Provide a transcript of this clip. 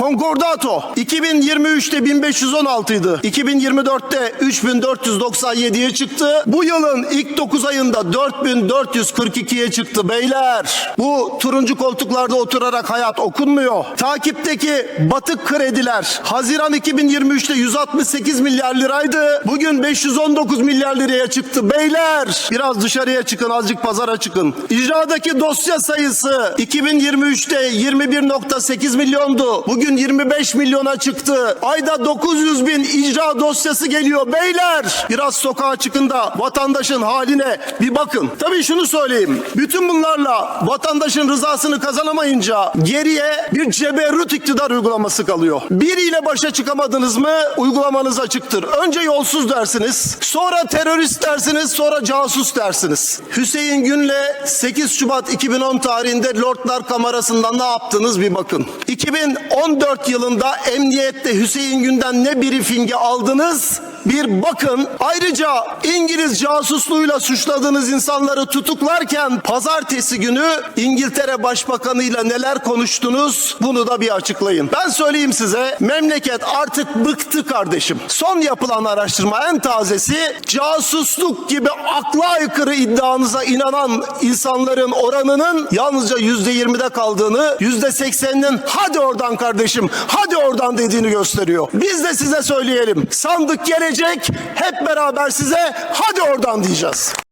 Concordato 2023'te 1516 idi. 2024'te 3497'ye çıktı. Bu yılın ilk 9 ayında 4442'ye çıktı beyler. Bu turuncu koltuklarda oturarak hayat okunmuyor. Takipteki batık krediler Haziran 2023'te 168 milyar liraydı. Bugün 519 milyar liraya çıktı beyler. Biraz dışarıya çıkın azıcık pazara çıkın. İcradaki dosya sayısı 2023'te 21.8 milyondu. Bugün 25 milyona çıktı. Ayda 900 bin icra dosyası geliyor beyler. Biraz sokağa çıkın da vatandaşın haline bir bakın. Tabii şunu söyleyeyim. Bütün bunlarla vatandaşın rızasını kazanamayınca geriye bir ceberrut iktidar uygulaması kalıyor. Biriyle başa çıkamadınız mı uygulamanız açıktır. Önce yolsuz dersiniz, sonra terörist dersiniz, sonra casus dersiniz. Hüseyin Gün'le 8 Şubat 2010 tarihinde Lordlar Kamerası'nda ne yaptınız bir bakın. 2014 yılında emniyette Hüseyin Gün'den ne briefingi aldınız bir bakın. Ayrıca İngiliz casusluğuyla suçladığınız insanları tutuklarken pazartesi günü İngiltere Başbakanıyla neler konuştunuz bunu da bir açıklayın. Ben söyleyeyim size memleket artık bıktı kardeşim. Son yapılan araştırma en tazesi casusluk gibi akla aykırı iddianıza inanan insanların oranının yalnızca yüzde yirmide kaldığını yüzde sekseninin hadi oradan kardeşim hadi oradan dediğini gösteriyor. Biz de size söyleyelim sandık gelecek hep beraber size hadi oradan diyeceğiz.